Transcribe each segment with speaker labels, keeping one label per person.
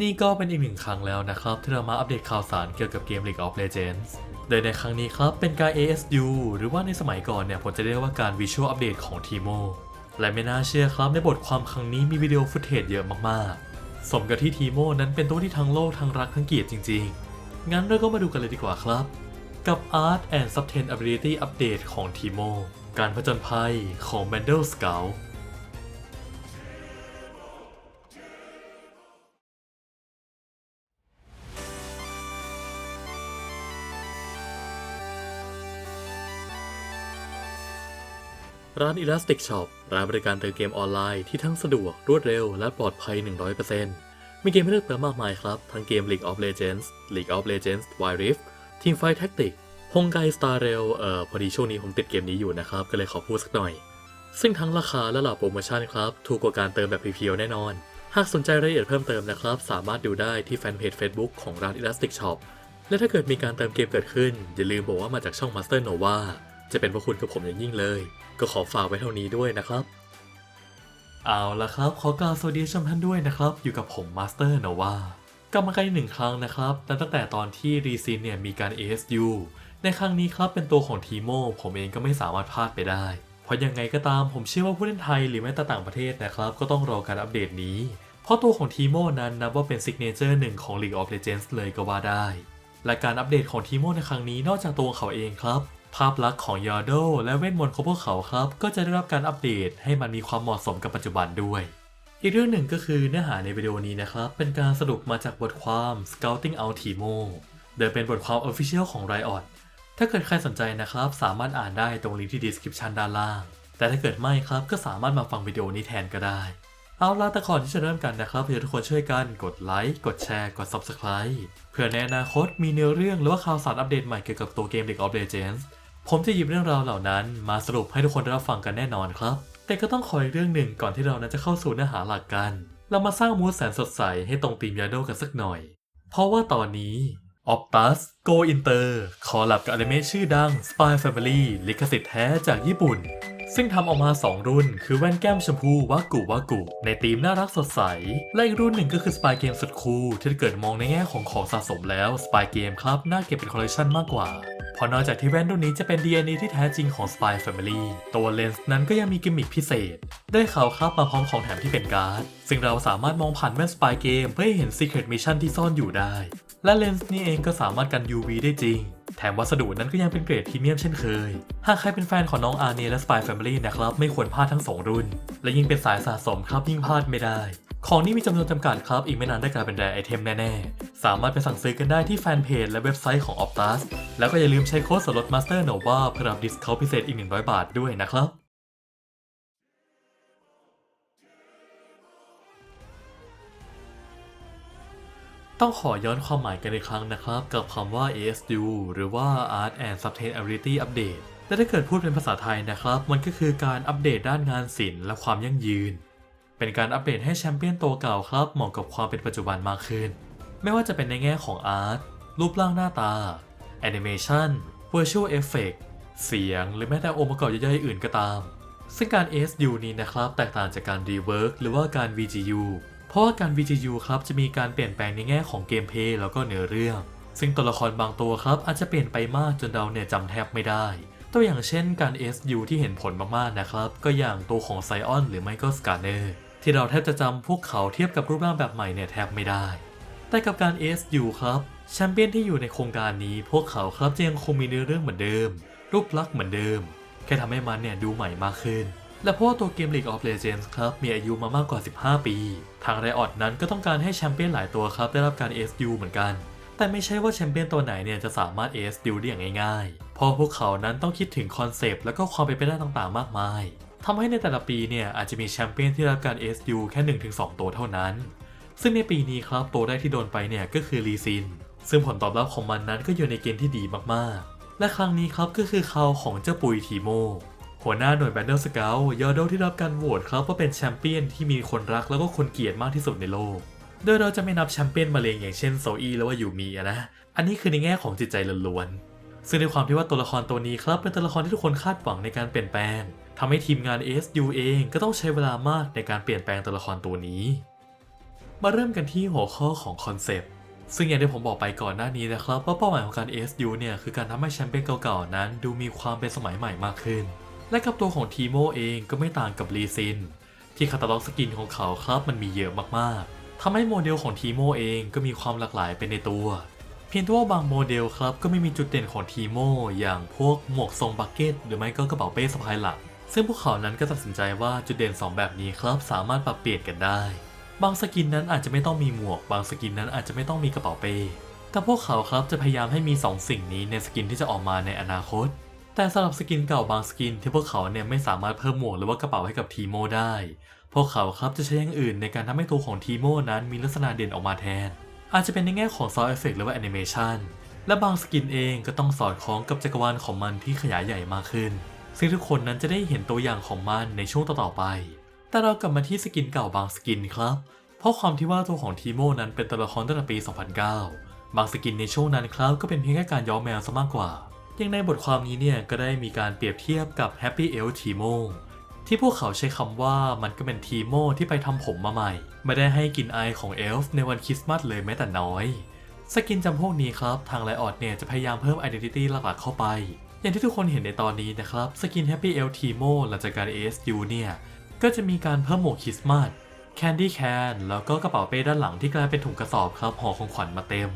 Speaker 1: นี่ก็เป็นอีกหนึ่งครั้งแล้วนะครับ ที่เรามาอัปเดตข่าวสารเกี่ยวกับเกม League of Legends โดยในครั้งนี้ครับเป็นการ ASU หรือว่าในสมัยก่อนเนี่ยผมจะเรียกว่าการ Visual Update ของ Timo และไม่น่าเชื่อครับในบทความครั้งนี้มีวิดีโอฟุตเทจเยอะมากๆ สมกับที่ Timo นั้นเป็นตัวที่ทั้งโลกทั้งรักทั้งเกลียดจริงๆ งั้นเราก็มาดูกันเลยดีกว่าครับ กับ Art and Sustainability Update ของ Timo การผจญภัยของ Bandle Scout ร้าน Elastic Shop ร้านบริการเติมเกมออนไลน์ที่ทั้งสะดวกรวดเร็วและปลอดภัย 100%มีเกมให้เลือกเติมมากมายครับ ทั้งเกม League of Legends League of Legends Wild Rift Teamfight Tactics ฮงไก Star Rail เอ่อพอดีช่วงนี้ผมติดเกมนี้อยู่นะครับ ก็เลยขอพูดสักหน่อย ซึ่งทั้งราคาและหล่าโปรโมชั่นครับ ถูกกว่าการเติมแบบเพียวๆแน่นอน หากสนใจรายละเอียดเพิ่มเติมนะครับ สามารถดูได้ที่แฟนเพจ Facebook ของร้าน Elastic Shop และถ้าเกิดมีการเติมเกมเกิดขึ้น อย่าลืมบอกว่ามาจากช่อง Master Nova จะเป็นพระคุณกับผมอย่างยิ่งเลย ก็ขอฝากไว้เท่านี้ด้วยนะครับ เอาละครับ ขอกล่าวสวัสดีชมท่านด้วยนะครับ อยู่กับผม Master Nova กลับมากันอีกหนึ่งครั้งนะครับนับตั้งแต่ตอนที่รีซินเนี่ยมีการ ASU ในครั้งนี้ครับเป็นตัวของทีโมผมเองก็ไม่สามารถพลาดไปได้ เพราะยังไงก็ตามผมเชื่อว่าผู้เล่นไทยหรือแม้แต่ต่างประเทศนะครับ ก็ต้องรอการอัปเดตนี้ เพราะตัวของทีโมนั้นนับว่าเป็นซิกเนเจอร์หนึ่งของ League of Legends เลยก็ว่าได้ และการอัปเดตของทีโมในครั้งนี้นอกจากตัวเขาเองครับ ภาพลักษณ์ของยอร์โดและเวทมนต์ของพวกเขาครับ ก็จะได้รับการอัปเดตให้มันมีความเหมาะสมกับปัจจุบันด้วย อีกเรื่องหนึ่งก็คือเนื้อหาในวิดีโอนี้นะครับ เป็นการสรุปมาจากบทความ Scouting Out Timo โดยเป็นบทความ Official ของ Riot ถ้าเกิดใครสนใจนะครับ สามารถอ่านได้ตรงลิงก์ที่ description ด้านล่าง แต่ถ้าเกิดไม่ครับก็สามารถมาฟังวิดีโอนี้แทนก็ได้ เอาล่ะแต่ก่อนที่จะเริ่มกันนะครับเพื่อทุกคนช่วยกันกดไลค์กดแชร์กด Subscribe เพื่อในอนาคตมีเนื้อเรื่องหรือว่าข่าวสารอัปเดตใหม่เกี่ยวกับตัวเกม League of Legends ผมจะหยิบเรื่องราวเหล่านั้นมาสรุปให้ทุกคนได้รับฟังกันแน่นอนครับ แต่ก็ต้องขออีกเรื่องหนึ่งก่อนที่เรานั้นจะเข้าสู่เนื้อหาหลักกัน เรามาสร้างมูสแสนสดใสให้ตรงตีมยาโดกันสักหน่อย เพราะว่าตอนนี้ Optus Go Inter ขอหลับกับอนิเมะชื่อดัง Spy Family ลิขสิทธิ์แท้จากญี่ปุ่น ซึ่งทำออกมา 2 รุ่น คือแว่นแก้มชมพูวากุวากุ ในธีมน่ารักสดใส และอีกรุ่นหนึ่งก็คือ Spy Game สุดคูลที่เกิดมองในแง่ของของสะสมแล้ว Spy Game ครับน่าเก็บเป็นคอลเลคชันมากกว่าเพราะนอกจากที่แว่นรุ่นนี้จะเป็น DNA ที่แท้จริงของ Spy Family ตัวเลนส์นั้นก็ยังมีกิมมิคพิเศษ ได้ข่าวครับมาพร้อมของแถมที่เป็นการ์ด ซึ่งเราสามารถมองผ่านแว่น Spy Game เพื่อเห็น Secret Mission ที่ซ่อนอยู่ได้ และเลนส์นี้เองก็สามารถกัน UV ได้จริง แถมวัสดุนั้นก็ยังเป็นเกรดพรีเมียมเช่นเคย หากใครเป็นแฟนของน้องอาเนและ Spy Family นะครับ ไม่ควรพลาดทั้ง 2 รุ่น และยิ่งเป็นสายสะสมครับยิ่งพลาดไม่ได้ ของนี้มีจำนวนจำกัดครับ อีกไม่นานได้กลายเป็นแรไอเทมแน่ๆ สามารถไปสั่งซื้อกันได้ที่แฟนเพจและเว็บไซต์ของ Optus แล้วก็อย่าลืมใช้โค้ดส่วนลด Master Nova เพื่อรับดิสเคาพิเศษอีก 100 บาทด้วยนะครับ ต้องขอย้อนความหมายกันอีกครั้งนะครับ กับคำว่า ASU หรือว่า Art and Sustainability Update และถ้าเกิดพูดเป็นภาษาไทยนะครับ มันก็คือการอัปเดตด้านงานศิลป์และความยั่งยืน เป็นการอัปเดตให้แชมเปี้ยนตัวเก่าครับเหมาะกับความเป็นปัจจุบันมากขึ้น ไม่ว่าจะเป็นในแง่ของอาร์ตรูปร่างหน้าตาแอนิเมชัน Virtual Effect เสียง หรือแม้แต่องค์ประกอบย่อยๆอื่นก็ตาม ซึ่งการ ASU นี้นะครับ แตกต่างจากการ Rework หรือว่าการ VGU เพราะว่าการ VGU ครับจะมีการเปลี่ยนแปลงในแง่ของเกมเพลย์แล้วก็เนื้อเรื่อง ซึ่งตัวละครบางตัวครับอาจจะเปลี่ยนไปมากจนเราเนี่ยจำแทบไม่ได้ ตัวอย่างเช่นการ SU ที่เห็นผลมากๆนะครับ ก็อย่างตัวของไซออนหรือไม่ก็สกาเนอร์ที่เราแทบจะจำพวกเขาเทียบกับรูปร่างแบบใหม่เนี่ยแทบไม่ได้ แต่กับการ SU ครับแชมเปี้ยนที่อยู่ในโครงการนี้ พวกเขาครับจะยังคงมีเนื้อเรื่องเหมือนเดิม รูปลักษณ์เหมือนเดิม แค่ทำให้มันเนี่ยดูใหม่มากขึ้น และเพราะว่าตัวเกม League of Legends ครับ มีอายุมามากกว่า 15 ปี ทาง Riot นั้นก็ต้องการให้แชมเปี้ยนหลายตัวครับ ได้รับการ SU เหมือนกัน แต่ไม่ใช่ว่าแชมเปี้ยนตัวไหนเนี่ยจะสามารถ SU ได้อย่างง่ายๆ เพราะพวกเขานั้นต้องคิดถึงคอนเซปต์และก็ความเป็นไปได้ต่างๆ มากมายทำให้ในแต่ละปีเนี่ยอาจจะมีแชมเปี้ยนที่ได้รับการ SU แค่ 1-2 ตัวเท่านั้น ซึ่งในปีนี้ครับตัวแรกที่โดนไปเนี่ยก็คือลีซิน ซึ่งผลตอบรับของมันนั้นก็อยู่ในเกณฑ์ที่ดีมากๆ และครั้งนี้ครับก็คือเขาของเจ้าปุยทีโม หัวหน้าหน่วยแบนเด e สเกลยอร์โดที่รับการโหวตครับว่าเป็นแชมเปี้ยนที่มีคนรักแล้วก็คนเกลียดมากที่สุดในโลก โดยเราจะไม่นับแชมเปี้ยนมาเลงอย่างเช่นโซอีแล้วว่ายูมีนะ อันนี้คือในแง่ของจิตใจล้วนๆ ซึ่งในความที่ว่าตัวละครตัวนี้ครับเป็นตัวละครที่ทุกคนคาดหวังในการเปลี่ยนแปลงทำให้ทีมงาน ASU เองก็ต้องใช้เวลามากในการเปลี่ยนแปลงตัวละครตัวนี้ มาเริ่มกันที่หัวข้อของคอนเซปต์ซึ่งอย่างที่ผมบอกไปก่อนหน้านี้นะครับว่าเป้าหมายของการ ASU เนี่ยคือการทำให้แชมเปี้ยนเก่าๆนั้น ดูมีความเป็นสมัยใหม่มากขึ้น และกับตัวของทีโมเองก็ไม่ต่างกับลีซิน ที่คาตาล็อกสกินของเขาครับมันมีเยอะมากๆทำให้โมเดลของทีโมเองก็มีความหลากหลายไปในตัว เพียงแต่ว่าบางโมเดลครับก็ไม่มีจุดเด่นของทีโมอย่างพวกหมวกทรงบักเก็ตหรือไม่ก็กระเป๋าเป้สะพายหลังซึ่งพวกเขานั้นก็ตัดสินใจว่าจุดเด่น 2 แบบนี้ครับสามารถปรับเปลี่ยนกันได้ บางสกินนั้นอาจจะไม่ต้องมีหมวก บางสกินนั้นอาจจะไม่ต้องมีกระเป๋าเป้แต่พวกเขาครับจะพยายามให้มี 2 สิ่งนี้ในสกินที่จะออกมาในอนาคต แต่สำหรับสกินเก่าบางสกินที่พวกเขาเนี่ยไม่สามารถเพิ่มหมวกหรือว่ากระเป๋าให้กับทีโมได้ พวกเขาครับจะใช้อย่างอื่นในการทำให้ตัวของทีโมนั้นมีลักษณะเด่นออกมาแทน อาจจะเป็นในแง่ของซอ u เอฟเฟกหรือว่าแอนิเมชันและบางสกินเองก็ต้องสอดคล้องกับจักรวาลของมันที่ขยายใหญ่มากขึ้น ซึ่งทุกคนนั้นจะได้เห็นตัวอย่างของมันในช่วงต่อๆไป แต่เรากลับมาที่สกินเก่าบางสกินครับ เพราะความที่ว่าตัวของทีโมนั้นเป็นตัวละครตั้งแต่ปี 2009 บางสกินในช่วงนั้นครับก็เป็นเพียงแค่การย้อมแมวซะมากกว่า ย่างในบทความนี้เนี่ยก็ได้มีการเปรียบเทียบกับ Happy e l Timo ที่พวกเขาใช้คำว่ามันก็เป็นทีโมที่ไปทำผมมาใหม่ ไม่ได้ให้กลินไอายของเอลฟ์ในวันคริสต์มาสเลยแม้แต่น้อย สกินจำพวกนี้ครับ ทางไลออดเนี่ยจะพยายามเพิ่ม Identity หลักๆเข้าไป อย่างที่ทุกคนเห็นในตอนนี้นะครับ สกิน Happy Elf Timo หลังจากการ ASU เนี่ย ก็จะมีการเพิ่มหมวกคริสต์มาส Candy Can แล้วก็กระเป๋าเป้ด้านหลังที่กลายเป็นถุงกระสอบครับห่อของขวัญมาเต็ม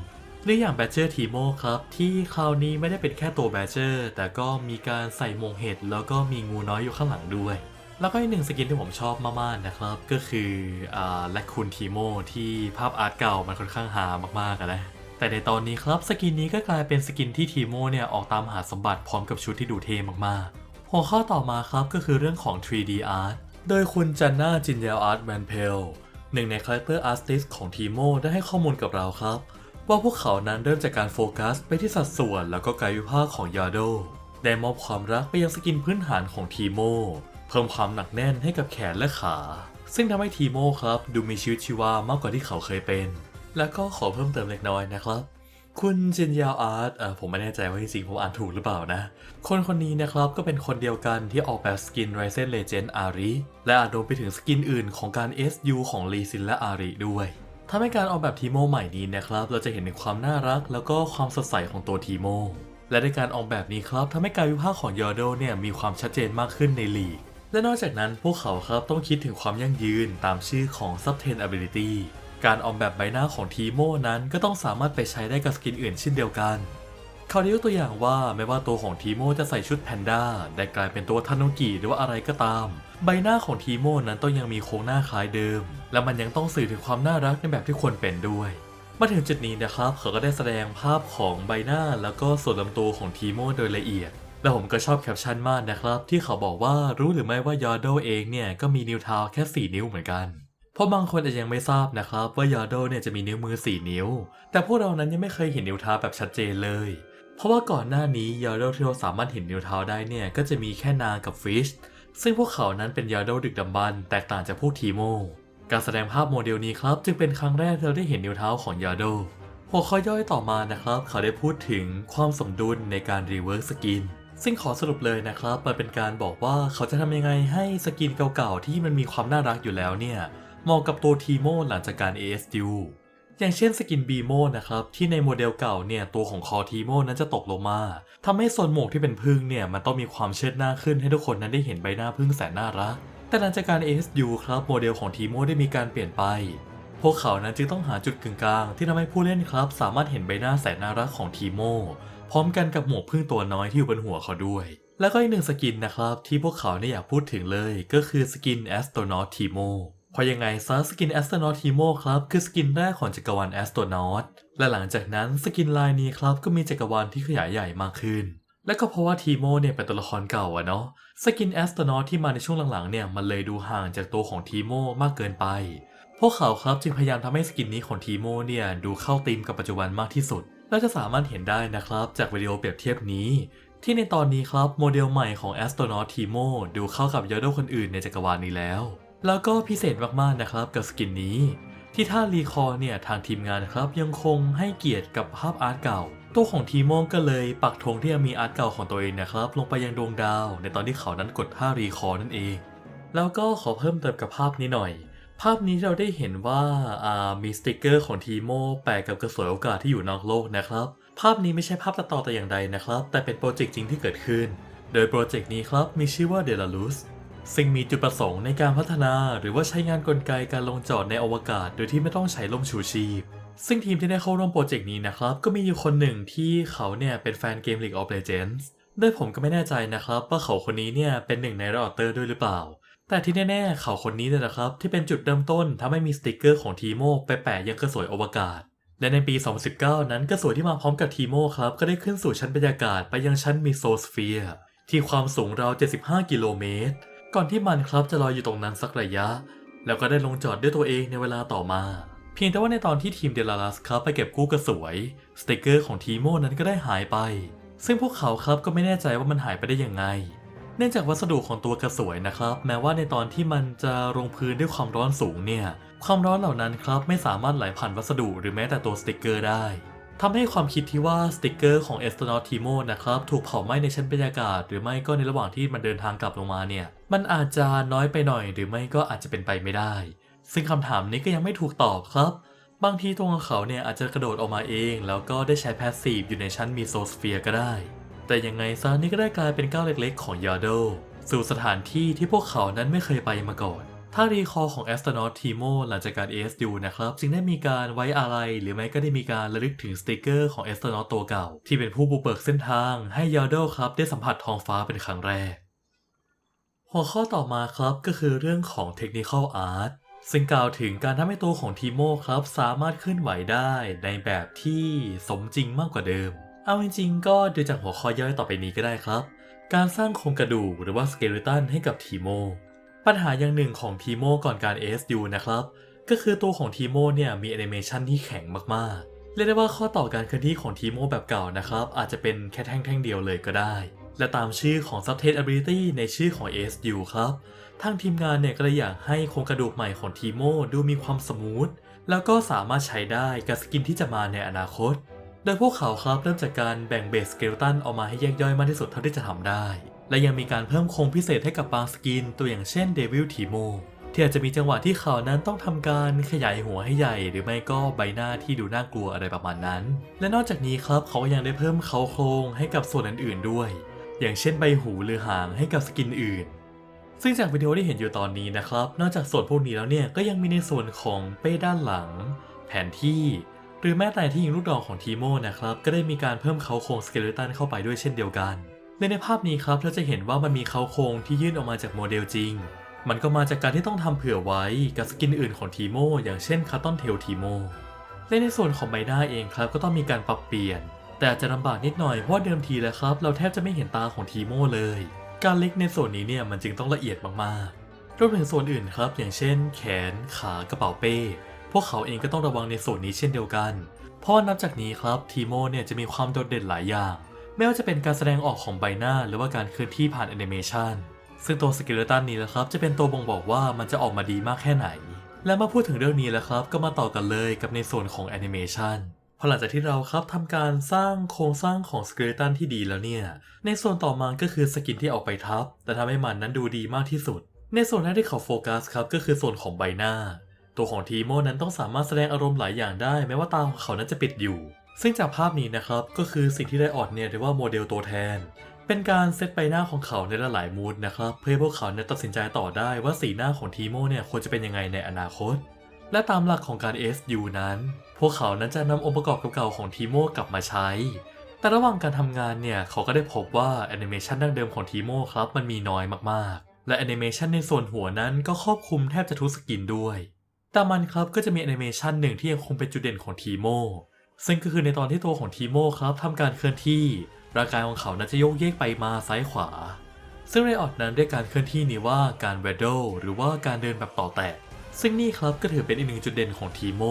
Speaker 1: หรืออย่างแบ d เจอร์ทีโมครับที่คราวนี้ไม่ได้เป็นแค่ตัวแบ d เจอร์แต่ก็มีการใส่มวกเห็ดแล้วก็มีงูน้อยอยู่ข้างหลังด้วย แล้วก็อีกหนึ่งสกินที่ผมชอบมากๆนะครับ ก็คืออ่าแลคคูนทีโมที่ภาพอาร์ตเก่ามันค่อนข้างหามากๆนะแต่ในตอนนี้ครับสกินนี้ก็กลายเป็นสกินที่ทีโมเนี่ยออกตามหาสมบัติพร้อมกับชุดที่ดูเท่มากๆ หัวข้อต่อมาครับก็คือเรื่องของ 3D Art โดยคุณจันนาจินเยาอาร์ตแมนเพลหนึ่งในคาแรคเตอร์อาร์ติสของทีโมได้ให้ข้อมูลกับเราครับ ว่าพวกเขานั้นเริ่มจากการโฟกัสไปที่สัดส่วนแล้วก็กายวิภาคของยาโด ได้มอบความรักไปยังสกินพื้นฐานของทีโม เพิ่มความหนักแน่นให้กับแขนและขา ซึ่งทำให้ทีโมครับดูมีชีวิตชีวามากกว่าที่เขาเคยเป็น แล้วก็ขอเพิ่มเติมเล็กน้อยนะครับคุณจินยาวอาร์ตเออผมไม่แน่ใจว่าจริงๆผมอ่านถูกหรือเปล่านะ คนคนนี้นะครับก็เป็นคนเดียวกันที่ออกแบบสกิน Ryzen Legend อาริและอาจรวมไปถึงสกินอื่นของการ SU ของลีซินและอาริด้วย ทำให้การออกแบบทีโมใหม่นี้นะครับ เราจะเห็นถึงความน่ารักแล้วก็ความสดใสของตัวทีโม และในการออกแบบนี้ครับทำให้การวิพากษ์ของยอร์โดเนี่ยมีความชัดเจนมากขึ้นในลีก และนอกจากนั้นพวกเขาครับต้องคิดถึงความยั่งยืนตามชื่อของ Sustainability การออกแบบใบหน้าของทีโมนั้นก็ต้องสามารถไปใช้ได้กับสกินอื่นเช่นเดียวกันเขาได้ยกตัวอย่างว่าไม่ว่าตัวของทีโมจะใส่ชุดแพนด้าได้กลายเป็นตัวทานุกิหรือว่าอะไรก็ตาม ใบหน้าของทีโมนั้นต้องยังมีโครงหน้าคล้ายเดิม และมันยังต้องสื่อถึงความน่ารักในแบบที่ควรเป็นด้วย มาถึงจุดนี้นะครับ เขาก็ได้แสดงภาพของใบหน้าแล้วก็ส่วนลำตัวของทีโมโดยละเอียด และผมก็ชอบแคปชั่นมากนะครับ ที่เขาบอกว่ารู้หรือไม่ว่ายอโดเองเนี่ยก็มีนิ้วเท้าแค่ 4 นิ้วเหมือนกัน เพราะบางคนอาจจะยังไม่ทราบนะครับว่ายอโดเนี่ยจะมีนิ้วมือ 4 นิ้ว แต่พวกเรานั้นยังไม่เคยเห็นนิ้วเท้าแบบชัดเจนเลยเพราะว่าก่อนหน้านี้ยอโดที่เราสามารถเห็นนิ้วเท้าได้เนี่ยก็จะมีแค่นางกับฟิช ซึ่งพวกเขานั้นเป็นยอร์โดดึกดำบรรแตกต่างจากพวกทีโม การแสดงภาพโมเดลนี้ครับ จึงเป็นครั้งแรกที่เราได้เห็นนิ้วเท้าของยอร์โดหัวข้อย่อยต่อมานะครับ เขาได้พูดถึงความสมดุลในการรีเวิร์กสกินซึ่งขอสรุปเลยนะครับมันเป็นการบอกว่าเขาจะทำยังไงให้สกินเก่าๆที่มันมีความน่ารักอยู่แล้วเนี่ยเหมาะกับตัวทีโมหลังจากการ ASU อย่างเช่นสกินบีโมนะครับที่ในโมเดลเก่าเนี่ยตัวของคอทีโมนั้นจะตกลงมาทำให้ส่วนหมวกที่เป็นพึ่งเนี่ยมันต้องมีความเชิดหน้าขึ้นให้ทุกคนนั้นได้เห็นใบหน้าพึ่งแสนน่ารัก แต่หลังจากการ ASU ครับโมเดลของทีโมได้มีการเปลี่ยนไป พวกเขานั้นจึงต้องหาจุดกึ่งกลางที่ทำให้ผู้เล่นครับ สามารถเห็นใบหน้าแสนน่ารักของทีโมพร้อมกันกับหมวกพึ่งตัวน้อยที่อยู่บนหัวเขาด้วย แล้วก็อีกหนึ่งสกินนะครับที่พวกเขาเนี่ยอยากพูดถึงเลย ก็คือสกิน Astronaut Timo เพราะยังไงซะสกิน Astronaut Timo ครับคือสกินแรกของจักรวาล Astronaut และหลังจากนั้นสกินลายนี้ครับก็มีจักรวาลที่ขยายใหญ่มากขึ้น และก็เพราะว่าทีโมเนี่ยเป็นตัวละครเก่าอะเนาะสกิน Astronaut ที่มาในช่วงหลังๆเนี่ยมันเลยดูห่างจากตัวของทีโมมากเกินไป พวกเขาครับจึงพยายามทำให้สกินนี้ของทีโมเนี่ยดูเข้าธีมกับปัจจุบันมากที่สุดและจะสามารถเห็นได้นะครับจากวิดีโอเปรียบเทียบนี้ ที่ในตอนนี้ครับโมเดลใหม่ของ Astronaut Timo ดูเข้ากับยอดโดคนอื่นในจักรวาลนี้แล้ว แล้วก็พิเศษมากๆนะครับกับสกินนี้ ที่ท่ารีคอร์เนี่ยทางทีมงานครับยังคงให้เกียรติกับภาพอาร์ตเก่า ตัวของทีโมก็เลยปักธงที่ยังมีอาร์ตเก่าของตัวเองนะครับ ลงไปยังดวงดาว ในตอนที่เขานั้นกดท่ารีคอร์นั่นเอง แล้วก็ขอเพิ่มเติมกับภาพนี้หน่อย ภาพนี้เราได้เห็นว่าามีสติกเกอร์ของทีโมแปะกับกระสวยโอกาสที่อยู่นอกโลกนะครับ ภาพนี้ไม่ใช่ภาพตัดต่อแต่อย่างใดนะครับ แต่เป็นโปรเจกต์จริงที่เกิดขึ้น โดยโปรเจกต์นี้ครับมีชื่อว่าเดล a ลุส ซึ่งมีจุดประสงค์ในการพัฒนาหรือว่าใช้งานกลไกการลงจอดในอวกาศ โดยที่ไม่ต้องใช้ล่มชูชีพ ซึ่งทีมที่ได้เข้าร่วมโปรเจกต์นี้นะครับ ก็มีอยู่คนหนึ่งที่เขาเนี่ยเป็นแฟนเกม League of Legends โดยผมก็ไม่แน่ใจนะครับ ว่าเขาคนนี้เนี่ยเป็นหนึ่งในรอเตอร์ด้วยหรือเปล่า แต่ที่แน่ๆเขาคนนี้เนี่ยนะครับ ที่เป็นจุดเริ่มต้นทำให้มีสติกเกอร์ของทีโมไปแปะยังกระสวยอวกาศ และในปี 2019 นั้นกระสวยที่มาพร้อมกับทีโมครับก็ได้ขึ้นสู่ชั้นบรรยากาศไปยังชั้นมิโซสเฟียร์ที่ความสูงราว 75 กิโลเมตร ก่อนที่มันครับจะลอยอยู่ตรงนั้นสักระยะ แล้วก็ได้ลงจอดด้วยตัวเองในเวลาต่อมา เพียงแต่ว่าในตอนที่ทีมเดลาลัสครับไปเก็บกู้กระสวย สติกเกอร์ของทีโมนั้นก็ได้หายไป ซึ่งพวกเขาครับก็ไม่แน่ใจว่ามันหายไปได้ยังไง เนื่องจากวัสดุของตัวกระสวยนะครับ แม้ว่าในตอนที่มันจะลงพื้นด้วยความร้อนสูงเนี่ย ความร้อนเหล่านั้นครับไม่สามารถไหลผ่านวัสดุหรือแม้แต่ตัวสติกเกอร์ได้ ทำให้ความคิดที่ว่าสติกเกอร์ของเอสโตนอตทีโมนะครับถูกเผาไหม้ในชั้นบรรยากาศ หรือไม่ก็ในระหว่างที่มันเดินทางกลับลงมาเนี่ยมันอาจจะน้อยไปหน่อย หรือไม่ก็อาจจะเป็นไปไม่ได้ ซึ่งคำถามนี้ก็ยังไม่ถูกตอบครับ บางทีตัวของเขาเนี่ยอาจจะกระโดดออกมาเอง แล้วก็ได้ใช้แพสซีฟอยู่ในชั้นมีโซสเฟียร์ก็ได้ แต่ยังไงซะนี่ก็ได้กลายเป็นก้าวเล็กๆ ของยาโดสู่สถานที่ที่พวกเขานั้นไม่เคยไปมาก่อน ถ้ารีคอร์ของ a s t r o n a u t Timo หลังจากการ ASU นะครับจึงได้มีการไว้อาลัยหรือไม่ก็ได้มีการระลึกถึงสติกเกอร์ของ a s t r o n a u t ตัวเก่า ที่เป็นผู้บุกเบิกเส้นทางให้ยาโดครับได้สัมผัสท้องฟ้าเป็นครั้งแรก หัวข้อต่อมาครับก็คือเรื่องของ Technical Art ซึ่งกล่าวถึงการทำให้ตัวของทีโมครับสามารถเคลื่อนไหวได้ในแบบที่สมจริงมากกว่าเดิม เอาจริงๆ ก็ดูจากหัวข้อย่อยต่อไปนี้ก็ได้ครับ การสร้างโครงกระดูกหรือว่าสเกเลตันให้กับทีโม ปัญหาอย่างหนึ่งของทีโมก่อนการ ASU นะครับ ก็คือตัวของทีโมเนี่ยมีแอนิเมชันที่แข็งมากๆ เรียกได้ว่าข้อต่อการเคลื่อนที่ของทีโมแบบเก่านะครับ อาจจะเป็นแค่แท่งๆเดียวเลยก็ได้ และตามชื่อของ Subtest Ability ในชื่อของ ASU ครับ ทางทีมงานเนี่ยก็เลยอยากให้โครงกระดูกใหม่ของทีโมดูมีความสมูท แล้วก็สามารถใช้ได้กับสกินที่จะมาในอนาคต โดยพวกเขาครับเริ่มจากการแบ่งเบสสเกลตันออกมาให้แยกย่อยมากที่สุดเท่าที่จะทำได้ และยังมีการเพิ่มโครงพิเศษให้กับบางสกิน ตัวอย่างเช่นเดวิลทีโมที่อาจจะมีจังหวะที่เขานั้นต้องทำการขยายหัวให้ใหญ่ หรือไม่ก็ใบหน้าที่ดูน่ากลัวอะไรประมาณนั้น และนอกจากนี้ครับเขาก็ยังได้เพิ่มเขาโครงให้กับส่วนอื่นๆด้วย อย่างเช่นใบหูหรือหางให้กับสกินอื่น ซึ่งจากวิดีโอที่เห็นอยู่ตอนนี้นะครับ นอกจากส่วนพวกนี้แล้วเนี่ยก็ยังมีในส่วนของเป้ด้านหลัง แผนที่ หรือแม้แต่ที่ยิงลูกดอกของทีโมนะครับก็ได้มีการเพิ่มเขาโครงสเกเลตันเข้าไปด้วยเช่นเดียวกัน และในภาพนี้ครับเราจะเห็นว่ามันมีเขาโครงที่ยื่นออกมาจากโมเดลจริง มันก็มาจากการที่ต้องทำเผื่อไว้กับสกินอื่นของทีโมอย่างเช่นคาร์ตอนเทลทีโมและในส่วนของใบหน้าเองครับก็ต้องมีการปรับเปลี่ยน แต่อาจจะลำบากนิดหน่อยเพราะเดิมทีแล้วครับ เราแทบจะไม่เห็นตาของทีโมเลย การเล็กในส่วนนี้เนี่ยมันจึงต้องละเอียดมากๆรวมถึงส่วนอื่นครับ อย่างเช่น แขน ขากระเป๋าเป้ พวกเขาเองก็ต้องระวังในส่วนนี้เช่นเดียวกัน เพราะนับจากนี้ครับทีโมเนี่ยจะมีความโดดเด่นหลายอย่าง ไม่ว่าจะเป็นการแสดงออกของใบหน้า หรือว่าการเคลื่อนที่ผ่านแอนิเมชันซึ่งตัวสเกเลตันนี้นะครับจะเป็นตัวบ่งบอกว่ามันจะออกมาดีมากแค่ไหน และมาพูดถึงเรื่องนี้แล้วครับ ก็มาต่อกันเลยกับในส่วนของแอนิเมชันพอหลังจากที่เราครับทำการสร้างโครงสร้างของสเกเลตันที่ดีแล้วเนี่ย ในส่วนต่อมาก็คือสกินที่ออกไปทับ แต่ทำให้มันนั้นดูดีมากที่สุด ในส่วนแรกที่เขาโฟกัสครับก็คือส่วนของใบหน้า ตัวของทีโมนั้นต้องสามารถแสดงอารมณ์หลายอย่างได้แม้ว่าตาของเขานั้นจะปิดอยู่ ซึ่งจากภาพนี้นะครับก็คือสิ่งที่ได้ออดเนี่ยเรียกว่าโมเดลตัวแทน เป็นการเซตใบหน้าของเขาในหลายๆมูดนะครับเพื่อให้พวกเขาเนี่ยตัดสินใจต่อได้ว่าสีหน้าของทีโมเนี่ยควรจะเป็นยังไงในอนาคต และตามหลักของการ SU นั้น พวกเขานั้นจะนำองค์ประกอบเก่าๆของทีโมกลับมาใช้ แต่ระหว่างการทำงานเนี่ยเขาก็ได้พบว่าแอนิเมชันดั้งเดิมของทีโมครับมันมีน้อยมากๆ และแอนิเมชันในส่วนหัวนั้นก็ครอบคลุมแทบจะทุกสกินด้วยแต่มันครับก็จะมีแอนิเมชันหนึ่งที่ยังคงเป็นจุดเด่นของทีโม ซึ่งก็คือในตอนที่ตัวของทีโมครับทำการเคลื่อนที่ร่างกายของเขานั้นจะโยกเยกไปมาซ้ายขวา ซึ่งเรออดนั้นเรียกการเคลื่อนที่นี้ว่าการเวดโดหรือว่าการเดินแบบต่อแตกซึ่งนี่ครับก็ถือเป็นอีกหนึ่งจุดเด่นของทีโม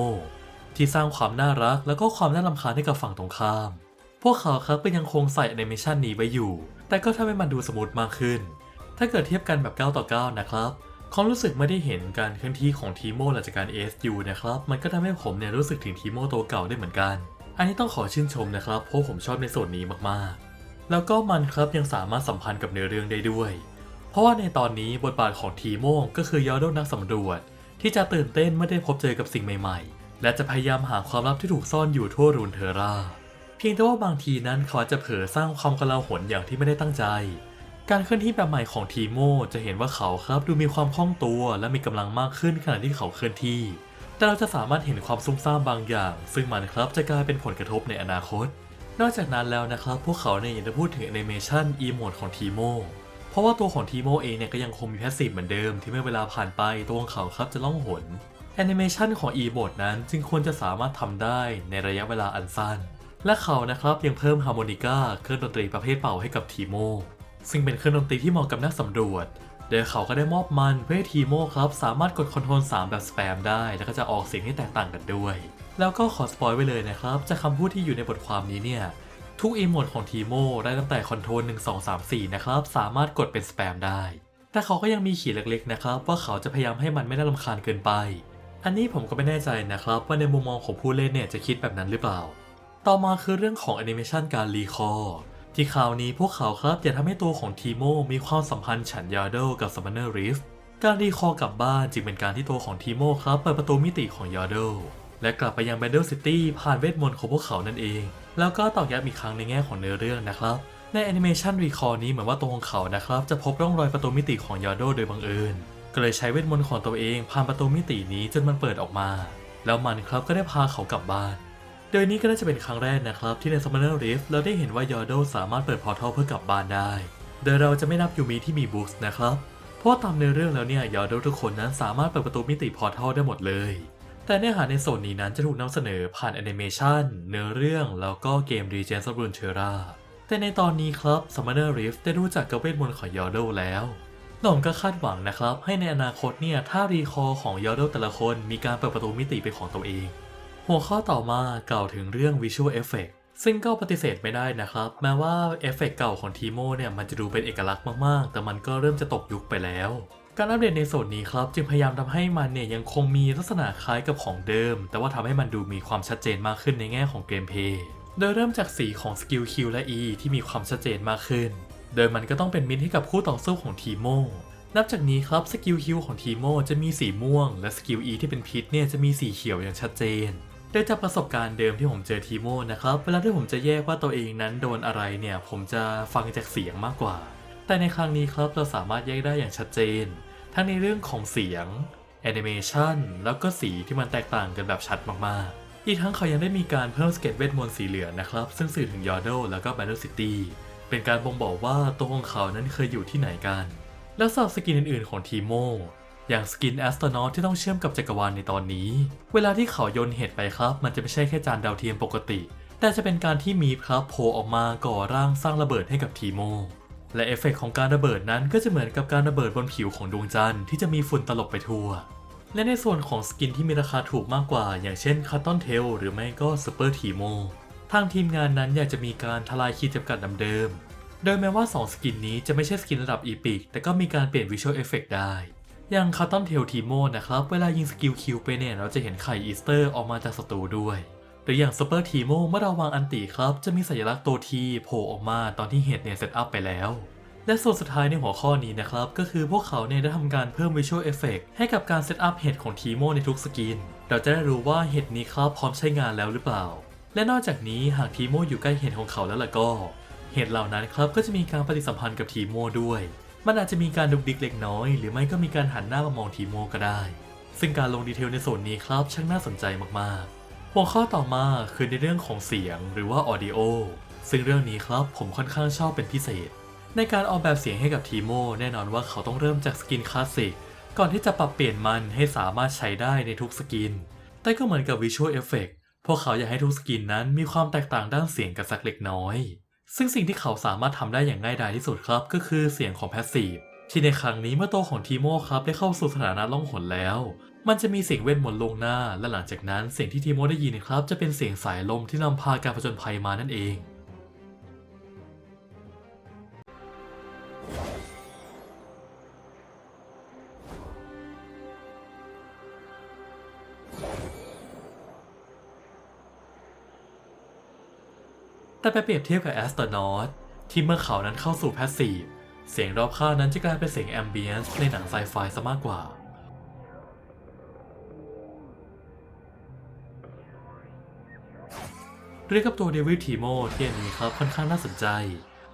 Speaker 1: ที่สร้างความน่ารักแล้วก็ความน่ารำคาญให้กับฝั่งตรงข้าม พวกเขาครับก็ยังคงใส่แอนิเมชันนี้ไว้อยู่ แต่ก็ทำให้มันดูสมูทมากขึ้น ถ้าเกิดเทียบกันแบบ9ต่อ9นะครับ ความรู้สึกไม่ได้เห็นการเคลื่อนที่ของทีโมหลังจากการ ASU นะครับมันก็ทำให้ผมเนี่ยรู้สึกถึงทีโมตัวเก่าได้เหมือนกัน อันนี้ต้องขอชื่นชมนะครับเพราะผมชอบในส่วนนี้มากๆ แล้วก็มันครับยังสามารถสัมพันธ์กับเนื้อเรื่องได้ด้วย เพราะว่าในตอนนี้บทบาทของทีโมก็คือยอดนักสำรวจ ที่จะตื่นเต้นเมื่อได้พบเจอกับสิ่งใหม่ๆ และจะพยายามหาความลับที่ถูกซ่อนอยู่ทั่วรูนเทอร่า เพียงแต่ว่าบางทีนั้นเขาจะเผลอสร้างความกระลาหนอย่างที่ไม่ได้ตั้งใจ การเคลื่อนที่แบบใหม่ของทีโมจะเห็นว่าเขาครับดูมีความคล่องตัวและมีกำลังมากขึ้นขณะที่เขาเคลื่อนที่ แต่เราจะสามารถเห็นความซุ่มซ่ามบางอย่าง ซึ่งมันครับจะกลายเป็นผลกระทบในอนาคต นอกจากนั้นแล้วนะครับ พวกเขาเนี่ยยังจะพูดถึงแอนิเมชันอีโมดของทีโมเพราะว่าตัวของทีโมเองเนี่ยก็ยังคงมีแพสซีฟเหมือนเดิมที่เมื่อเวลาผ่านไปตัวของเขาครับจะล่องหนแอนิเมชันของอีโมดนั้นจึงควรจะสามารถทำได้ในระยะเวลาอันสั้น และเขานะครับยังเพิ่มฮาร์โมนิกาเครื่องดนตรีประเภทเป่าให้กับทีโม ซึ่งเป็นเครื่องดนตรีที่เหมาะกับนักสำรวจโดยเขาก็ได้มอบมันเพื่อให้ทีโมครับ สามารถกดคอนโทรล3แบบสแปมได้ แล้วก็จะออกเสียงที่แตกต่างกันด้วย แล้วก็ขอสปอยไว้เลยนะครับ จากคำพูดที่อยู่ในบทความนี้เนี่ย ทุกอีโมดของทีโมได้ตั้งแต่คอนโทรล1 2 3 4 นะครับ สามารถกดเป็นสแปมได้ แต่เขาก็ยังมีขีดเล็กๆนะครับ ว่าเขาจะพยายามให้มันไม่น่ารำคาญเกินไป อันนี้ผมก็ไม่แน่ใจนะครับ ว่าในมุมมองของผู้เล่นเนี่ยจะคิดแบบนั้นหรือเปล่า ต่อมาคือเรื่องของแอนิเมชันการรีคอร์ ที่คราวนี้พวกเขาครับอยากทำให้ตัวของทีโมมีความสัมพันธ์ฉันยาโดกับซัมมอนเนอร์ริฟการรีคอร์กลับบ้านจึงเป็นการที่ตัวของทีโมครับเปิดประตูมิติของยาโดและกลับไปยังแบนเดลซิตี้ผ่านเวทมนต์ของพวกเขานั่นเอง แล้วก็ตอกย้ำอีกครั้งในแง่ของเนื้อเรื่องนะครับในแอนิเมชันรีคอร์นี้เหมือนว่าตัวของเขานะครับ จะพบร่องรอยประตูมิติของยาโดโดยบังเอิญ ก็เลยใช้เวทมนต์ของตัวเองผ่านประตูมิตินี้จนมันเปิดออกมา แล้วมันครับก็ได้พาเขากลับบ้าน ดยนี้ก็น่าจะเป็นครั้งแรกนะครับ ที่ใน Summoner Rift เราได้เห็นว่ายอร์โดสามารถเปิดพอร์ทัลเพื่อกลับบ้านได้ โดยเราจะไม่นับยูมิที่มีบูสต์นะครับ เพราะตามเนื้อเรื่องแล้วเนี่ยยอร์โดทุกคนนั้นสามารถเปิดประตูมิติพอร์ทัลได้หมดเลย แต่เนื้อหาในโซนนี้นั้นจะถูกนำเสนอผ่านแอนิเมชันเนื้อเรื่องแล้วก็เกม Regents of Runeterra แต่ในตอนนี้ครับ Summoner Rift ได้รู้จักกับเวทมนต์ของยอร์โดแล้วหน่อมก็คาดหวังนะครับให้ในอนาคตเนี่ยถ้ารีคอร์ของยอร์โดแต่ละคนมีการเปิดประตูมิติเป็นของตัวเอง หัวข้อต่อมากล่าวถึงเรื่อง Visual Effect ซึ่งก็ปฏิเสธไม่ได้นะครับ แม้ว่าเอฟเฟกต์เก่าของทีโมเนี่ยมันจะดูเป็นเอกลักษณ์มากๆ แต่มันก็เริ่มจะตกยุคไปแล้ว การอัปเดตในโซนนี้ครับ จึงพยายามทำให้มันเนี่ยยังคงมีลักษณะคล้ายกับของเดิม แต่ว่าทำให้มันดูมีความชัดเจนมากขึ้นในแง่ของเกมเพย์โดยเริ่มจากสีของสกิล Q และ E ที่มีความชัดเจนมากขึ้น โดยมันก็ต้องเป็นมิตรให้กับคู่ต่อสู้ของทีโมนับจากนี้ครับสกิล Q ของทีโมจะมีสีม่วง และสกิล E ที่เป็นพิษเนี่ยจะมีสีเขียวอย่างชัดเจน โดยจากประสบการณ์เดิมที่ผมเจอทีโมนะครับ เวลาที่ผมจะแยกว่าตัวเองนั้นโดนอะไรเนี่ย ผมจะฟังจากเสียงมากกว่า แต่ในครั้งนี้ครับเราสามารถแยกได้อย่างชัดเจน ทั้งในเรื่องของเสียงแอนิเมชันแล้วก็สีที่มันแตกต่างกันแบบชัดมากๆ อีกทั้งเขายังได้มีการเพิ่มสเก็ตเวทมนต์สีเหลืองนะครับ ซึ่งสื่อถึงยอร์โดแล้วก็แบนเดอร์ซิตี้เป็นการบ่งบอกว่าตัวของเขานั้นเคยอยู่ที่ไหนกัน แล้วสำหรับสกินอื่นๆของทีโม อย่างสกินแอสโตรนอตที่ต้องเชื่อมกับจักรวาลในตอนนี้ เวลาที่เขาโยนเห็ดไปครับ มันจะไม่ใช่แค่จานดาวเทียมปกติ แต่จะเป็นการที่มีครับโผล่ออกมาก่อร่างสร้างระเบิดให้กับทีโม และเอฟเฟกต์ของการระเบิดนั้นก็จะเหมือนกับการระเบิดบนผิวของดวงจันทร์ที่จะมีฝุ่นตลบไปทั่ว และในส่วนของสกินที่มีราคาถูกมากกว่า อย่างเช่นคัตตอนเทลหรือไม่ก็ซูเปอร์ทีโมทางทีมงานนั้นอยากจะมีการทลายขีดจำกัดเดิมโดยแม้ว่า 2 สกินนี้จะไม่ใช่สกินระดับอีพิกแต่ก็มีการเปลี่ยนวิชวลเอฟเฟกได้ อย่างคาร์ตอนเทลทีโมนะครับ เวลายิงสกิลคิวไปเนี่ย เราจะเห็นไข่อีสเตอร์ออกมาจากศัตรูด้วย หรืออย่างซูเปอร์ทีโมเมื่อเราวางอันติครับ จะมีสัญลักษณ์ตัวทีโผล่ออกมาตอนที่เฮดเนี่ยเซตอัพไปแล้ว และส่วนสุดท้ายในหัวข้อนี้นะครับ ก็คือพวกเขาเนี่ยได้ทำการเพิ่มวิชวลเอฟเฟกให้กับการเซตอัพเฮดของทีโมในทุกสกิน เราจะได้รู้ว่าเฮดนี้ครับพร้อมใช้งานแล้วหรือเปล่า และนอกจากนี้หากทีโมอยู่ใกล้เฮดของเขาแล้วล่ะก็เหตุเหล่านั้นครับก็จะมีการปฏิสัมพันธ์กับทีโมด้วย มันอาจจะมีการดุกดิกเล็กน้อย หรือไม่ก็มีการหันหน้ามามองทีโมก็ได้ ซึ่งการลงดีเทลในส่วนนี้ครับช่างน่าสนใจมากๆ หัวข้อต่อมาคือในเรื่องของเสียงหรือว่าออดิโอซึ่งเรื่องนี้ครับผมค่อนข้างชอบเป็นพิเศษ ในการออกแบบเสียงให้กับทีโมแน่นอนว่าเขาต้องเริ่มจากสกินคลาสสิกก่อนที่จะปรับเปลี่ยนมันให้สามารถใช้ได้ในทุกสกิน แต่ก็เหมือนกับวิชวลเอฟเฟกพวกเขาอยากให้ทุกสกินนั้นมีความแตกต่างด้านเสียงกันสักเล็กน้อย ซึ่งสิ่งที่เขาสามารถทำได้อย่างง่ายดายที่สุดครับ ก็คือเสียงของแพสซีฟที่ในครั้งนี้เมื่อตัวของทีโมครับได้เข้าสู่สถานะล่องหนแล้ว มันจะมีเสียงเวทมนต์ลงหน้า และหลังจากนั้นเสียงที่ทีโมได้ยินครับ จะเป็นเสียงสายลมที่นำพาการผจญภัยมานั่นเอง แต่ไปเปรียบเทียบกับแอสตรนอตที่เมื่อเขานั้นเข้าสู่แพสซีฟเสียงรอบข้างนั้นจะกลายเป็นเสียงแอมเบียนซ์ในหนังไซไฟซะมากกว่า เรียกกับตัวเดวิดทีโมที่มีครับค่อนข้างน่าสนใจ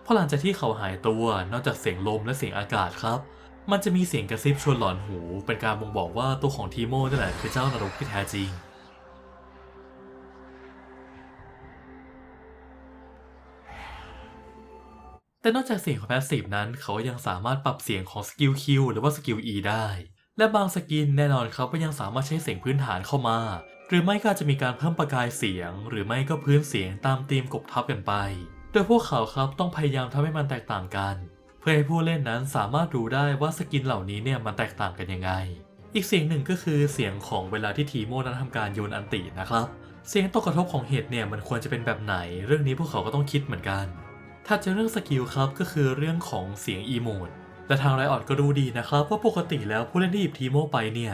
Speaker 1: เพราะหลังจากที่เขาหายตัวนอกจากเสียงลมและเสียงอากาศครับ มันจะมีเสียงกระซิบชวนหลอนหู เป็นการบ่งบอกว่าตัวของทีโมนั่นแหละคือเจ้านรกที่แท้จริง แต่นอกจากเสียงของแพสซีฟนั้นเขายังสามารถปรับเสียงของสกิล Q หรือว่าสกิล E ได้ และบางสกินแน่นอนครับก็ยังสามารถใช้เสียงพื้นฐานเข้ามา หรือไม่ก็จะมีการเพิ่มประกายเสียง หรือไม่ก็พื้นเสียงตามธีมกบทับกันไป โดยพวกเขาครับต้องพยายามทำให้มันแตกต่างกัน เพื่อให้ผู้เล่นนั้นสามารถรู้ได้ว่าสกินเหล่านี้เนี่ยมันแตกต่างกันยังไง อีกเสียงหนึ่งก็คือเสียงของเวลาที่ทีโมนั้นทำการโยนอันตินะครับ เสียงตกกระทบของเห็ดเนี่ยมันควรจะเป็นแบบไหน เรื่องนี้พวกเขาก็ต้องคิดเหมือนกัน ถ้าจะเรื่องสกิลครับก็คือเรื่องของเสียงอีโมดและทางไรออดก็รู้ดีนะครับว่าปกติแล้วผู้เล่นที่หยิบทีโมไปเนี่ย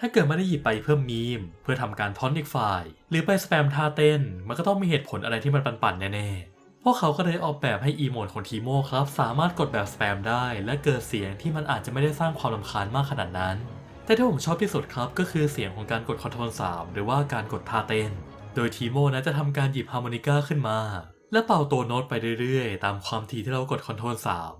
Speaker 1: ถ้าเกิดไม่ได้หยิบไปเพิ่มมีม เพื่อทำการทอนอีกฝ่าย หรือไปสแปมท่าเต้น มันก็ต้องมีเหตุผลอะไรที่มันปั่นๆแน่ๆ พวกเขาก็เลยออกแบบให้อีโมดของทีโมครับ สามารถกดแบบสแปมได้ และเกิดเสียงที่มันอาจจะไม่ได้สร้างความรำคาญมากขนาดนั้น แต่ที่ผมชอบที่สุดครับก็คือเสียงของการกดคอนโทรล3หรือว่าการกดท่าเต้น โดยทีโมนะจะทำการหยิบฮาร์โมนิก้าขึ้นมา และเป่าตัวโน้ตไปเรื่อยๆ ตามความถี่ที่เรากดคอนโทรล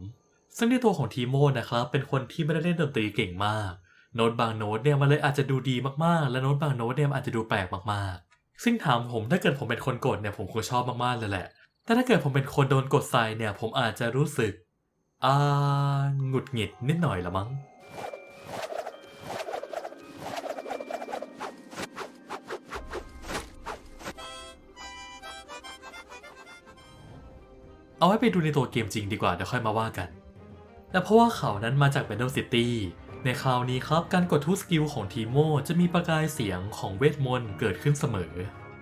Speaker 1: 3ซึ่งในตัวของทีโมนะครับ เป็นคนที่ไม่ได้เล่นดนตรีเก่งมาก โน้ตบางโน้ตเนี่ยมันเลยอาจจะดูดีมากๆ และโน้ตบางโน้ตเนี่ยอาจจะดูแปลกมากๆ ซึ่งถามผมถ้าเกิดผมเป็นคนกดเนี่ยผมคงชอบมากๆเลยแหละ แต่ถ้าเกิดผมเป็นคนโดนกดใส่เนี่ยผมอาจจะรู้สึกอ่าหงุดหงิดนิดหน่อยละมั้ง เอาไว้ไปดูในตัวเกมจริงดีกว่าเดี๋ยวค่อยมาว่ากัน แต่เพราะว่าเขานั้นมาจาก Battle City ในคราวนี้ครับการกดทุกสกิลของทีโมจะมีประกายเสียงของเวทมนต์เกิดขึ้นเสมอ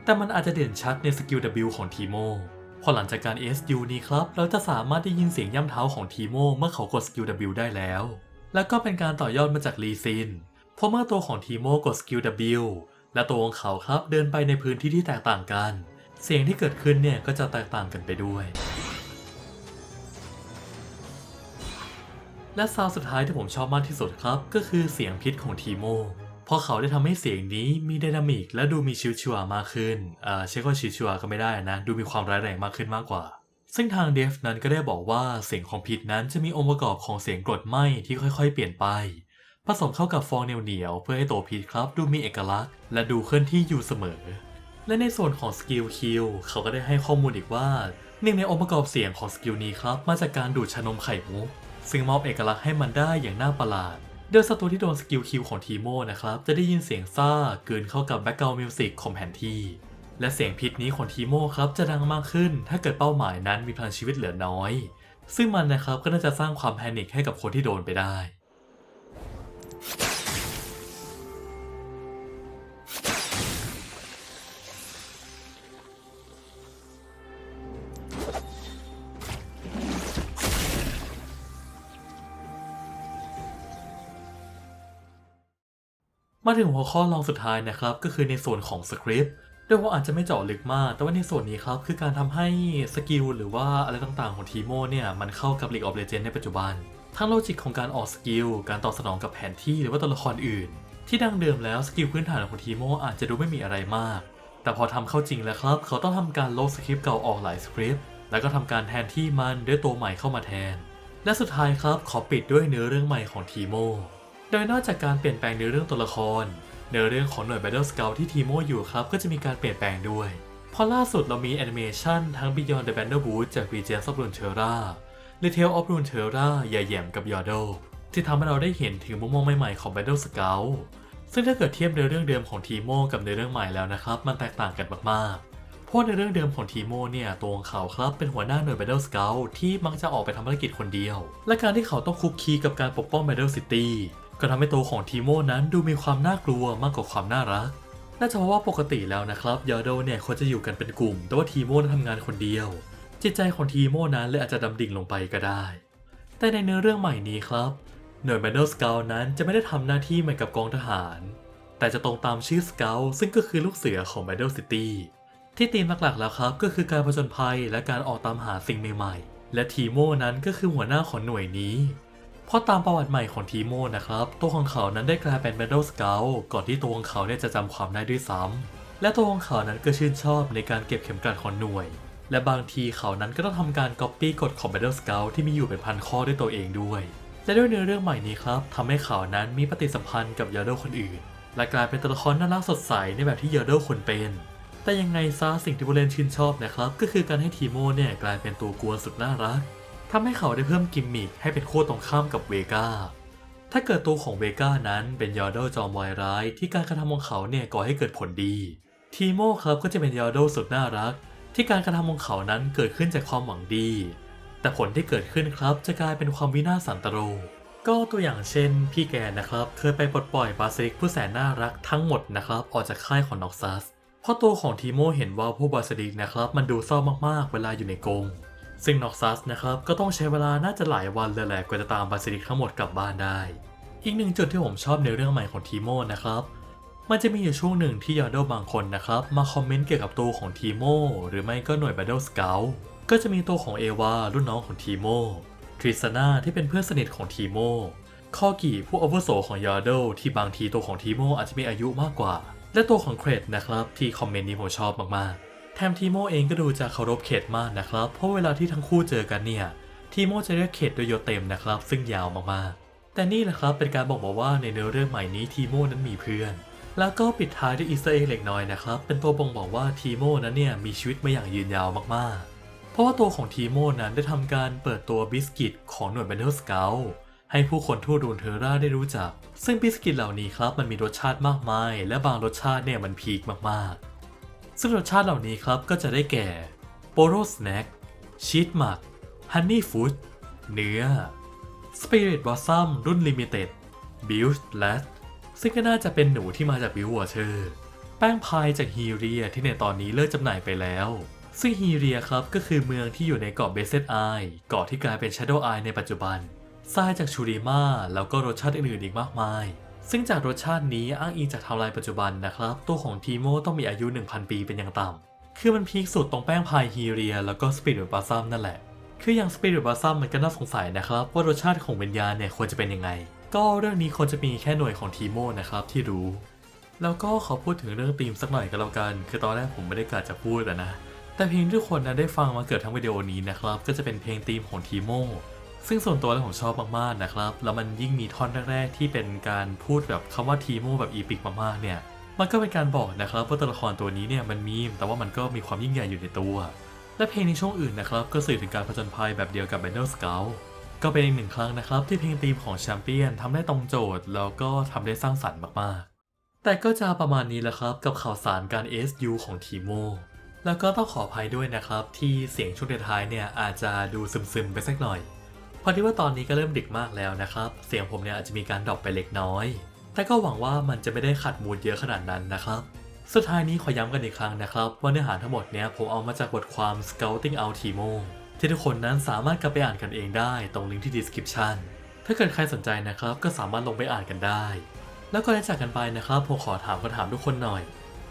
Speaker 1: แต่มันอาจจะเด่นชัดในสกิล W ของทีโมพอหลังจากการ SU นี้ครับ เราจะสามารถได้ยินเสียงย่ำเท้าของทีโมเมื่อเขากดสกิล W ได้แล้ว แล้วก็เป็นการต่อยอดมาจากลีซิน เพราะเมื่อตัวของทีโมกดสกิล W และตัวของเขาครับเดินไปในพื้นที่ที่แตกต่างกัน เสียงที่เกิดขึ้นเนี่ยก็จะแตกต่างกันไปด้วย และซาวสุดท้ายที่ผมชอบมากที่สุดครับ ก็คือเสียงพิษของทีโมพราะเขาได้ทำให้เสียงนี้มีไดนามิกและดูมีชิวชัวมากขึ้นอ่าเช็คว่าชิวชัวก็ไม่ได้นะ ดูมีความร้ายแรงมากขึ้นมากกว่า ซึ่งทางเดฟนั้นก็ได้บอกว่าเสียงของพิษนั้นจะมีองค์ประกอบของเสียงกรดไหมที่ค่อยๆ เปลี่ยนไป ผสมเข้ากับฟองเหนียวๆเพื่อให้ตัวพิษครับ ดูมีเอกลักษณ์ และดูเคลื่อนที่อยู่เสมอ และในส่วนของสกิลคิวเขาก็ได้ให้ข้อมูลอีกว่าหนึ่งในองค์ประกอบเสียงของสกิลนี้ครับ มาจากการดูดชานมไข่มุก ซึ่งมอบเอกลักษณ์ให้มันได้อย่างน่าประหลาดโดยศัตรูที่โดนสกิลคิวของทีโมนะครับ จะได้ยินเสียงซ่าเกินเข้ากับแบ็กกราวด์มิวสิกของแผนที่ และเสียงพิษนี้ของทีโมครับจะดังมากขึ้น ถ้าเกิดเป้าหมายนั้นมีพลังชีวิตเหลือน้อย ซึ่งมันนะครับก็น่าจะสร้างความแพนิคให้กับคนที่โดนไปได้ มาถึงหัวข้อรองสุดท้ายนะครับ ก็คือในส่วนของสคริปต์โดยผมอาจจะไม่เจาะลึกมาก แต่ว่าในส่วนนี้ครับ คือการทำให้สกิลหรือว่าอะไรต่างๆของทีโมเนี่ยมันเข้ากับ League of Legends ในปัจจุบัน ทั้งโลจิกของการออกสกิล การตอบสนองกับแผนที่หรือว่าตัวละครอื่น ที่ดังเดิมแล้วสกิลพื้นฐานของทีโมอาจจะดูไม่มีอะไรมาก แต่พอทำเข้าจริงแล้วครับ เขาต้องทำการลบสคริปต์เก่าออกหลายสคริปต์แล้วก็ทำการแทนที่มันด้วยตัวใหม่เข้ามาแทน และสุดท้ายครับขอปิดด้วยเนื้อเรื่องใหม่ของทีโม โดยนอกจากการเปลี่ยนแปลงเนื้อเรื่องตัวละครเนื้อเรื่องของหน่วย Battle Scout ที่ทีโมอยู่ครับ ก็จะมีการเปลี่ยนแปลงด้วยเพราะล่าสุดเรามีแอนิเมชันทั้ง Beyond the Bannerwood จาก Regents of Runeterra และ Tale of Runeterra ย่าแยมกับ Yordle ที่ทำให้เราได้เห็นถึงมุมมองใหม่ๆของ Battle Scout ซึ่งถ้าเกิดเทียบเนื้อเรื่องเดิมของทีโมกับเนื้อเรื่องใหม่แล้วนะครับ มันแตกต่างกันมากๆ เพราะในเรื่องเดิมของทีโมเนี่ยตัวของเขาครับเป็นหัวหน้าหน่วย Battle Scout ที่มักจะออกไปทำภารกิจคนเดียว และการที่เขาต้องคุกคีกับการปกป้อง Battle City ก็ทำให้ตัวของทีโมนั้นดูมีความน่ากลัวมากกว่าความน่ารัก น่าจะเพราะว่าปกติแล้วนะครับยอโดเนี่ยควรจะอยู่กันเป็นกลุ่ม แต่ว่าทีโมนั้นทำงานคนเดียว จิตใจของทีโมนั้นเลยอาจจะดำดิ่งลงไปก็ได้ แต่ในเนื้อเรื่องใหม่นี้ครับหน่วย Battle Scout นั้นจะไม่ได้ทำหน้าที่เหมือนกับกองทหาร แต่จะตรงตามชื่อ Scout ซึ่งก็คือลูกเสือของ Battle City ที่ธีมหลักๆแล้วครับก็คือการผจญภัยและการออกตามหาสิ่งใหม่ๆ และทีโมนั้นก็คือหัวหน้าของหน่วยนี้ เพราะตามประวัติใหม่ของทีโมนะครับ ตัวของเขานั้นได้กลายเป็น Battle Scout ก่อนที่ตัวของเขาเนี่ยจะจำความได้ด้วยซ้ำและตัวของเขานั้นก็ชื่นชอบในการเก็บเข็มกลัดของหน่วย และบางทีเขานั้นก็ต้องทำการก๊อปปี้กฎของ Battle Scout ที่มีอยู่เป็นพันข้อด้วยตัวเองด้วย และด้วยเนื้อเรื่องใหม่นี้ครับทำให้เขานั้นมีปฏิสัมพันธ์กับยอร์โดคนอื่น และกลายเป็นตัวละครน่ารักสดใสในแบบที่ยอร์โดควรเป็นแต่ยังไงซะสิ่งที่ผู้เล่นชื่นชอบนะครับ ก็คือการให้ทีโมเนี่ยกลายเป็นตัวกวนสุดน่ารัก ทำให้เขาได้เพิ่มกิมมิคให้เป็นคู่ตรงข้ามกับเวกาถ้าเกิดตัวของเวกานั้นเป็นยอร์โดจอมวายร้ายที่การกระทำของเขาเนี่ยก่อให้เกิดผลดี ทีโมครับก็จะเป็นยอร์โดสุดน่ารัก ที่การกระทำของเขานั้นเกิดขึ้นจากความหวังดี แต่ผลที่เกิดขึ้นครับจะกลายเป็นความวินาศสันตโร ก็ตัวอย่างเช่น พี่แกนะครับ เคยไปปลดปล่อยบาซิลิกผู้แสนน่ารักทั้งหมดนะครับออกจากค่ายของน็อกซัสเพราะตัวของทีโมเห็นว่าพวกบาซิลิกนะครับมันดูเศร้ามากๆ เวลาอยู่ในกรง ซึ่งน็อกซัสนะครับก็ต้องใช้เวลาน่าจะหลายวันเลยแหละกว่าจะตามบาซิลิกทั้งหมดกลับบ้านได้ อีกหนึ่งจุดที่ผมชอบในเรื่องใหม่ของทีโมนะครับ มันจะมีอยู่ช่วงหนึ่งที่ยอร์โดบางคนนะครับมาคอมเมนต์เกี่ยวกับตัวของทีโมหรือไม่ก็หน่วย Battle Scout ก็จะมีตัวของเอวารุ่นน้องของทีโมทริสนาที่เป็นเพื่อนสนิทของทีโมคอกิผู้อาวุโสของยอร์โดที่บางทีตัวของทีโมอาจจะมีอายุมากกว่า และตัวของเครดนะครับที่คอมเมนต์นี้ผมชอบมากๆ แถมทีโมเองก็ดูจะเคารพเขตมากนะครับ เพราะเวลาที่ทั้งคู่เจอกันเนี่ย ทีโมจะเรียกเขตโดยยเต็มนะครับ ซึ่งยาวมากๆ แต่นี่แหละครับเป็นการบอกมาว่าในเนื้อเรื่องใหม่นี้ทีโมนั้นมีเพื่อน แล้วก็ปิดท้ายด้วยอีสเตอร์เอ็กเล็กน้อยนะครับ เป็นตัวบ่งบอกว่าทีโมนั้นเนี่ยมีชีวิตมาอย่างยืนยาวมากๆ เพราะว่าตัวของทีโมนั้นได้ทำการเปิดตัวบิสกิตของหน่วย Battle Scout ให้ผู้คนทั่วรูนเทอร่าได้รู้จัก ซึ่งบิสกิตเหล่านี้ครับมันมีรสชาติมากมาย และบางรสชาติเนี่ยมันพีคมากๆ ซึ่งรสชาติเหล่านี้ครับก็จะได้แก่โปโรสแน็คชีสหมักฮันนี่ฟู้ดเนื้อ Spirit Blossom รุ่น Limited Build Last ซึ่งก็น่าจะเป็นหนูที่มาจากบิววอเชอร์แป้งพายจากฮีเรียที่ในตอนนี้เลิกจำหน่ายไปแล้ว ซึ่งฮีเรียครับก็คือเมืองที่อยู่ในเกาะเบเซตไอเกาะที่กลายเป็น Shadow Eye ในปัจจุบันทรายจากชูริมาแล้วก็รสชาติอื่นๆอีกมากมาย ซึ่งจากรสชาตินี้อ้างอิงจากไทำลายปัจจุบันนะครับ ตัวของทีโมต้องมีอายุ 1,000 ปีเป็นอย่างต่ำ คือมันพีคสุดตรงแป้งพายฮีเรีย แล้วก็สปิริตบาซัมนั่นแหละ คืออย่างสปิริตบาซัมมันก็น่าสงสัยนะครับ ว่ารสชาติของวิญญาณเนี่ยควรจะเป็นยังไง ก็เรื่องนี้ควรจะมีแค่หน่วยของทีโมนะครับที่รู้ แล้วก็ขอพูดถึงเรื่องธีมสักหน่อยก็แล้วกัน คือตอนแรกผมไม่ได้กะจะพูดนะ แต่เพลงที่ทุกคนนะได้ฟังมาเกือบทั้งวิดีโอนี้นะครับ ก็จะเป็นเพลงธีมของทีโม ซึ่งส่วนตัวแล้วผมชอบมากๆนะครับ แล้วมันยิ่งมีท่อนแรกๆที่เป็นการพูดแบบคำว่าทีโมแบบอีพิกมากๆเนี่ยมันก็เป็นการบอกนะครับว่าตัวละครตัวนี้เนี่ยมันมีแต่ว่ามันก็มีความยิ่งใหญ่อยู่ในตัว และเพลงในช่วงอื่นนะครับก็สื่อถึงการผจญภัยแบบเดียวกับ Battle Scout ก็เป็นอีกหนึ่งครั้งนะครับที่เพลงธีมของแชมเปี้ยนทำได้ตรงโจทย์แล้วก็ทำได้สร้างสรรค์มากๆ แต่ก็จะประมาณนี้แหละครับกับข่าวสารการ SU ของทีโมแล้วก็ต้องขออภัยด้วยนะครับที่เสียงช่วงท้ายเนี่ยอาจจะดูซึมๆไปสักหน่อย ราะที่ว่าตอนนี้ก็เริ่มดึกมากแล้วนะครับ เสียงผมเนี่ยอาจจะมีการดรอปไปเล็กน้อย แต่ก็หวังว่ามันจะไม่ได้ขัดมูดเยอะขนาดนั้นนะครับ สุดท้ายนี้ขอย้ำกันอีกครั้งนะครับว่าเนื้อหาทั้งหมดเนี้ยผมเอามาจากบทความ Scouting Out Timo ที่ทุกคนนั้นสามารถกลับไปอ่านกันเองได้ตรงลิงก์ที่ description ถ้าเกิดใครสนใจนะครับก็สามารถลงไปอ่านกันได้ แล้วก็ได้จากกันไปนะครับผมขอถามคำถามทุกคนหน่อย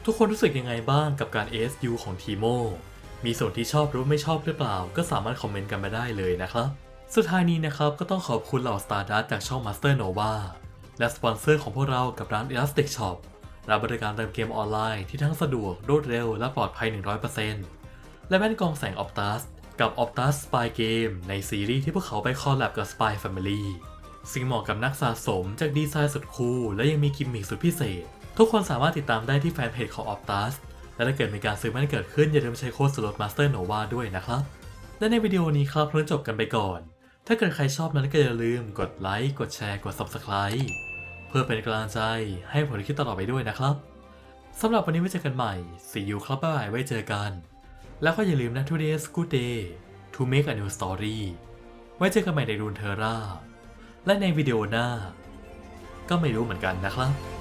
Speaker 1: ทุกคนรู้สึกยังไงบ้างกับการ ASU ของทีโมมีส่วนที่ชอบหรือไม่ชอบหรือเปล่า ก็สามารถคอมเมนต์กันมาได้เลยนะครับ สุดท้ายนี้นะครับก็ต้องขอบคุณเหล่า Stardust จากช่อง Master Nova และสปอนเซอร์ของพวกเรากับร้าน Elastic Shop รับบริการเติมเกมออนไลน์ที่ทั้งสะดวกรวดเร็วและปลอดภัย 100%และแว่นกองแสง Optus กับ Optus Spy Game ในซีรีส์ที่พวกเขาไปคอลแลบกับ Spy Family ซึ่งเหมาะกับนักสะสมจากดีไซน์สุดคูลและยังมีกิมมิคสุดพิเศษ ทุกคนสามารถติดตามได้ที่แฟนเพจของ Optus และถ้าเกิดมีการซื้อแว่นเกิดขึ้นอย่าลืมใช้โค้ดส่วนลด Master Nova ด้วยนะครับ และในวิดีโอนี้ครับเพิ่งจบกันไปก่อน ถ้าเกิดใครชอบนั้นก็อย่าลืมกดไลค์ กดแชร์ กด Subscribe เพื่อเป็นกำลังใจให้ผมคิดตลอดไปด้วยนะครับสำหรับวันนี้ไว้เจอกันใหม่ See you ครับบ๊ายบายไว้เจอกัน แล้วก็อย่าลืมนะ today's good day to make a new story ไว้เจอกันใหม่ในรูนเทอร่า และในวิดีโอหน้า ก็ไม่รู้เหมือนกันนะครับ